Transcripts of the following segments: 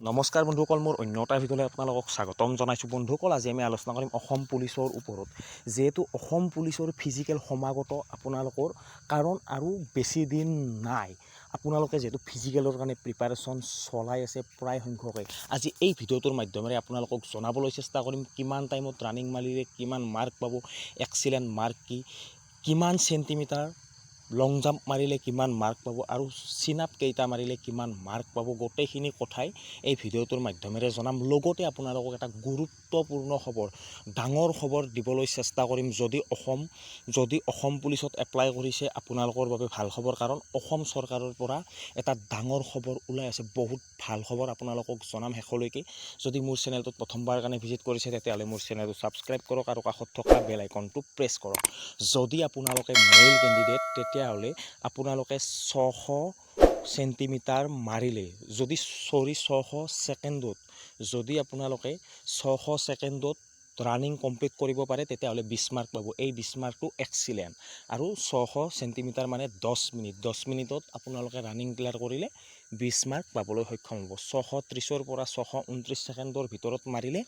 নমস্কাৰ বন্ধুসকল মোৰ অন্য এটা ভিডিঅ'লৈ আপোনালোকক স্বাগতম জনাইছোঁ। বন্ধুসকল আজি আমি আলোচনা কৰিম অসম পুলিচৰ ওপৰত। যিহেতু অসম পুলিচৰ ফিজিকেল সমাগত আপোনালোকৰ কাৰণ আৰু বেছি দিন নাই। আপোনালোকে যিহেতু ফিজিকেলৰ কাৰণে প্ৰিপাৰেশ্যন চলাই আছে প্ৰায় সংখ্যকে। আজি এই ভিডিঅ'টোৰ মাধ্যমেৰে আপোনালোকক জনাবলৈ চেষ্টা কৰিম, কিমান টাইমত ৰানিং মাৰিলে কিমান মাৰ্ক পাব এক্সিলেণ্ট মাৰ্ক কি, কিমান চেণ্টিমিটাৰ লং জাম্প মাৰিলে কিমান মাৰ্ক পাব আৰু চিন আপ কেইটা মাৰিলে কিমান মাৰ্ক পাব, গোটেইখিনি কথাই এই ভিডিঅ'টোৰ মাধ্যমেৰে জনাম। লগতে আপোনালোকক এটা গুৰুত্বপূৰ্ণ খবৰ, ডাঙৰ খবৰ দিবলৈ চেষ্টা কৰিম। যদি অসম যদি অসম পুলিচত এপ্লাই কৰিছে, আপোনালোকৰ বাবে ভালো খবৰ। কাৰণ অসম চৰকাৰৰ পৰা এটা ডাঙৰ খবৰ ওলাই আছে, বহুত ভালো খবৰ আপোনালোকক জনাম শেষলৈকে। যদি মোৰ চেনেলটোত প্ৰথমবাৰ কাৰণে ভিজিট কৰিছে, তেতিয়াহ'লে মোৰ চেনেলটো ছাবস্ক্ৰাইব কৰক আৰু কাষত থকা বেল আইকনটো প্ৰেছ কৰক। যদি আপোনালোকে মেইল কেণ্ডিডেট তেতিয়াহ'লে আপোনালোকে ছশ চেণ্টিমিটাৰ মাৰিলে। যদি, চৰি, ছশ ছেকেণ্ডত, যদি আপোনালোকে ছশ ছেকেণ্ডত ৰানিং কমপ্লিট কৰিব পাৰে, তেতিয়াহ'লে বিছ মাৰ্ক পাব। এই বিছ মাৰ্কটো এক্সিলেণ্ট। আৰু ছশ চেণ্টিমিটাৰ মানে দহ মিনিট। দহ মিনিটত আপোনালোকে ৰানিং ক্লিয়াৰ কৰিলে বিছ মাৰ্ক পাবলৈ সক্ষম হ'ব। ছশ ত্ৰিছৰ পৰা ছশ ঊনত্ৰিছ ছেকেণ্ডৰ ভিতৰত মাৰিলে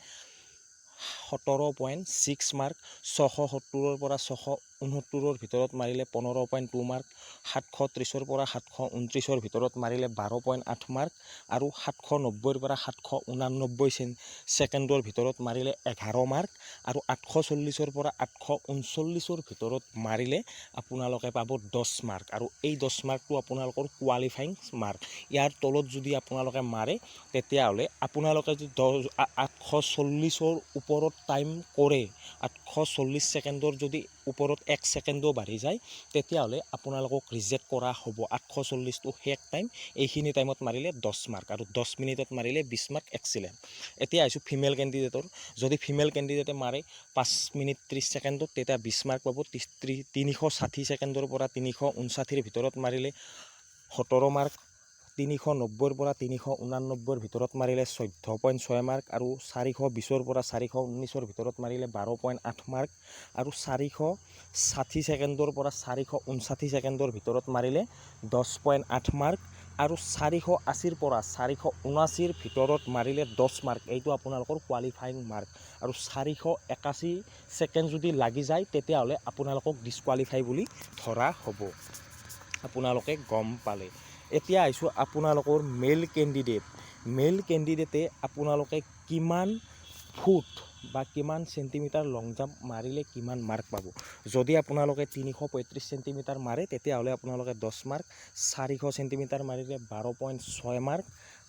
সোতৰ পইণ্ট ছিক্স মাৰ্ক ছশ সত্তৰৰ পৰা ছশ ঊনসত্তৰৰ ভিতৰত মাৰিলে পোন্ধৰ পইণ্ট টু মাৰ্ক, সাতশ ত্ৰিছৰ পৰা সাতশ ঊনত্ৰিছৰ ভিতৰত মাৰিলে বাৰ পইণ্ট আঠ মাৰ্ক আৰু সাতশ নব্বৈৰ পৰা সাতশ ঊনানব্বৈ ছেকেণ্ডৰ ভিতৰত মাৰিলে এঘাৰ মাৰ্ক আৰু আঠশ চল্লিছৰ পৰা আঠশ ঊনচল্লিছৰ ভিতৰত মাৰিলে আপোনালোকে পাব দহ মাৰ্ক আৰু এই দহ মাৰ্কটো আপোনালোকৰ কোৱালিফাইং মাৰ্ক ইয়াৰ তলত যদি আপোনালোকে মাৰে, তেতিয়াহ'লে আপোনালোকে যদি দহ আঠশ চল্লিছৰ ওপৰত টাইম কৰে, আঠশ চল্লিছ ছেকেণ্ডৰ যদি ওপৰত এক ছেকেণ্ডো বাঢ়ি যায়, তেতিয়াহ'লে আপোনালোকক ৰিজেক্ট কৰা হ'ব। আঠশ চল্লিছটো শেষ টাইম এইখিনি টাইমত মাৰিলে দহ মাৰ্ক আৰু দহ মিনিটত মাৰিলে বিছ মাৰ্ক এক্সিলেণ্ট এতিয়া আহিছোঁ ফিমেল কেণ্ডিডেটৰ যদি ফিমেল কেণ্ডিডেটে মাৰে পাঁচ মিনিট ত্ৰিছ ছেকেণ্ডত, তেতিয়া বিছ মাৰ্ক পাব। তিনিশ ষাঠি ছেকেণ্ডৰ পৰা তিনিশ ঊনষাঠিৰ ভিতৰত মাৰিলে সোতৰ মাৰ্ক তিনিশ নব্বৈৰ পৰা তিনিশ ঊনানব্বৈৰ ভিতৰত মাৰিলে চৈধ্য পইণ্ট ছয় মাৰ্ক আৰু চাৰিশ বিছৰ পৰা চাৰিশ ঊনৈছৰ ভিতৰত মাৰিলে বাৰ পইণ্ট আঠ মাৰ্ক আৰু চাৰিশ ষাঠি ছেকেণ্ডৰ পৰা চাৰিশ ঊনষাঠি ছেকেণ্ডৰ ভিতৰত মাৰিলে দহ পইণ্ট আঠ মাৰ্ক আৰু চাৰিশ আশীৰ পৰা চাৰিশ ঊনাশীৰ ভিতৰত মাৰিলে দহ মাৰ্ক এইটো আপোনালোকৰ কোৱালিফাইং মাৰ্ক আৰু চাৰিশ একাশী ছেকেণ্ড যদি লাগি যায়, তেতিয়াহ'লে আপোনালোকক ডিছকুৱালিফাই বুলি ধৰা হ'ব। আপোনালোকে গম পালে। এতিয়া আহিছোঁ আপোনালোকৰ মেইল কেণ্ডিডেট মেইল কেণ্ডিডেটে আপোনালোকে কিমান ফুট বা কিমান চেণ্টিমিটাৰ লং জাম্প মাৰিলে কিমান মাৰ্ক পাব? যদি আপোনালোকে তিনিশ পঁয়ত্ৰিছ চেণ্টিমিটাৰ মাৰে, তেতিয়াহ'লে আপোনালোকে দহ মাৰ্ক চাৰিশ চেণ্টিমিটাৰ মাৰিলে বাৰ পইণ্ট ছয় মাৰ্ক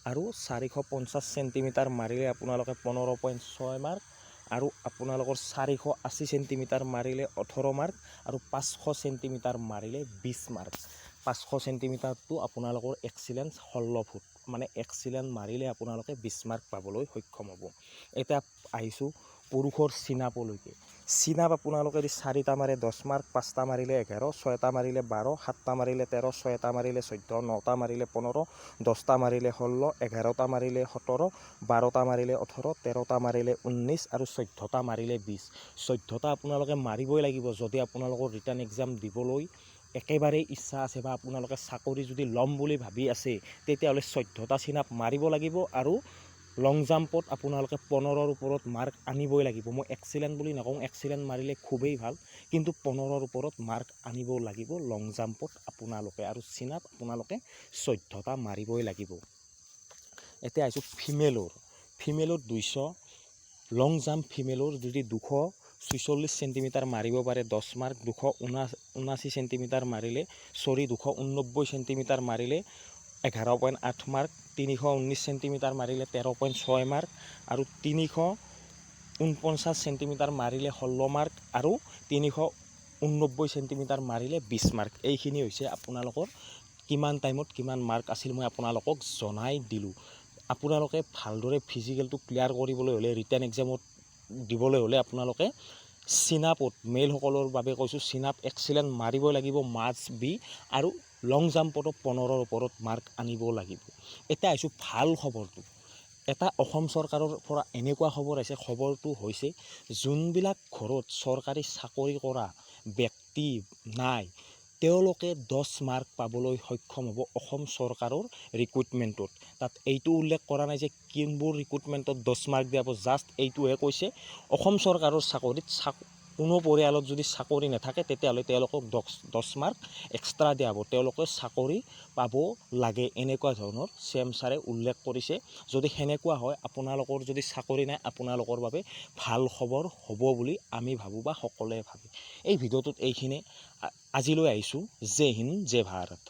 আৰু চাৰিশ পঞ্চাছ চেণ্টিমিটাৰ মাৰিলে আপোনালোকে পোন্ধৰ পইণ্ট ছয় মাৰ্ক আৰু আপোনালোকৰ চাৰিশ আশী চেণ্টিমিটাৰ মাৰিলে ওঠৰ মাৰ্ক আৰু পাঁচশো চেণ্টিমিটাৰ মাৰিলে বিছ মাৰ্ক পাঁচশো চেণ্টিমিটাৰটো আপোনালোকৰ এক্সিলেণ্ট ষোল্ল ফুট। মানে এক্সিলেণ্ট মাৰিলে আপোনালোকে বিছ মাৰ্ক পাবলৈ সক্ষম হ'ব। এতিয়া আহিছোঁ পুৰুষৰ চিনাপলৈকে। চিনাপ আপোনালোকে যদি চাৰিটা মাৰে দহ মাৰ্ক পাঁচটা মাৰিলে এঘাৰ, ছয়টা মাৰিলে বাৰ, সাতটা মাৰিলে তেৰ, ছয়টা মাৰিলে চৈধ্য, নটা মাৰিলে পোন্ধৰ দহটা মাৰিলে ষোল্ল, এঘাৰটা মাৰিলে সোতৰ, বাৰটা মাৰিলে ওঠৰ, তেৰটা মাৰিলে ঊনৈছ আৰু চৈধ্যটা মাৰিলে বিছ চৈধ্যটা আপোনালোকে মাৰিবই লাগিব যদি আপোনালোকৰ ৰিটাৰ্ণ এক্সাম দিবলৈ একেবাৰেই ইচ্ছা আছে বা আপোনালোকে চাকৰি যদি ল'ম বুলি ভাবি আছে, তেতিয়াহ'লে চৈধ্যটা চিনাপ মাৰিব লাগিব আৰু লং জাম্পত আপোনালোকে পোন্ধৰৰ ওপৰত মাৰ্ক আনিবই লাগিব। মই এক্সিলেণ্ট বুলি নকওঁ এক্সিলেণ্ট মাৰিলে খুবেই ভালো, কিন্তু পোন্ধৰৰ ওপৰত মাৰ্ক আনিব লাগিব লং জাম্পত আপোনালোকে আৰু চিনাপ আপোনালোকে চৈধ্যটা মাৰিবই লাগিব। এতিয়া আহিছোঁ ফিমেলৰ। ফিমেলৰ দুইশ লং জাম্প ফিমেলৰ যদি দুশ ছয়চল্লিছ চেণ্টিমিটাৰ মাৰিব পাৰে, দহ মাৰ্ক দুশ ঊনা ঊনাশী চেণ্টিমিটাৰ মাৰিলে, চৰি, দুশ ঊননব্বৈ চেণ্টিমিটাৰ মাৰিলে, এঘাৰ পইণ্ট আঠ মাৰ্ক তিনিশ ঊনৈছ চেণ্টিমিটাৰ মাৰিলে, তেৰ পইণ্ট ছয় মাৰ্ক আৰু তিনিশ ঊনপঞ্চাছ চেণ্টিমিটাৰ মাৰিলে ষোল্ল মাৰ্ক আৰু তিনিশ ঊননব্বৈ চেণ্টিমিটাৰ মাৰিলে বিছ মাৰ্ক এইখিনি হৈছে আপোনালোকৰ কিমান টাইমত কিমান মাৰ্ক আছিল মই আপোনালোকক জনাই দিলোঁ। আপোনালোকে ভালদৰে ফিজিকেলটো ক্লিয়াৰ কৰিবলৈ হ'লে ৰিটাৰ্ণ এক্সামত দিবলৈ হ'লে আপোনালোকে চিনাপত মেইলসকলৰ বাবে কৈছোঁ চিনাপ এক্সিলেণ্ট মাৰিবই লাগিব মাষ্ট বি আৰু লং জাম্পতো পোন্ধৰৰ ওপৰত মাৰ্ক আনিব লাগিব। এতিয়া আহিছোঁ ভাল খবৰটো। এটা অসম চৰকাৰৰ পৰা এনেকুৱা খবৰ আহিছে খবৰটো হৈছে যোনবিলাক ঘৰত চৰকাৰী চাকৰি কৰা ব্যক্তি নাই তেওঁলোকে দহ মাৰ্ক পাবলৈ সক্ষম হ'ব অসম চৰকাৰৰ ৰিক্ৰুইটমেণ্টত তাত এইটো উল্লেখ কৰা নাই যে কোনবোৰ ৰিক্ৰুইটমেণ্টত দহ মাৰ্ক দিয়াব, জাষ্ট এইটোহে কৈছে। অসম চৰকাৰৰ চাকৰিত চাক কোনো পৰিয়ালত যদি চাকৰি নাথাকে তেতিয়াহ'লে তেওঁলোকক দহ দহ মাৰ্ক এক্সট্ৰা দিয়া হ'ব। তেওঁলোকে চাকৰি পাব লাগে এনেকুৱা ধৰণৰ চেম ছাৰে উল্লেখ কৰিছে। যদি সেনেকুৱা হয়, আপোনালোকৰ যদি চাকৰি নাই, আপোনালোকৰ বাবে ভালো খবৰ হ'ব বুলি আমি ভাবোঁ বা সকলোৱে ভাবে। এই ভিডিঅ'টোত এইখিনি। আজিলৈ আহিছোঁ। জয় হিন্দ, জয় ভাৰত।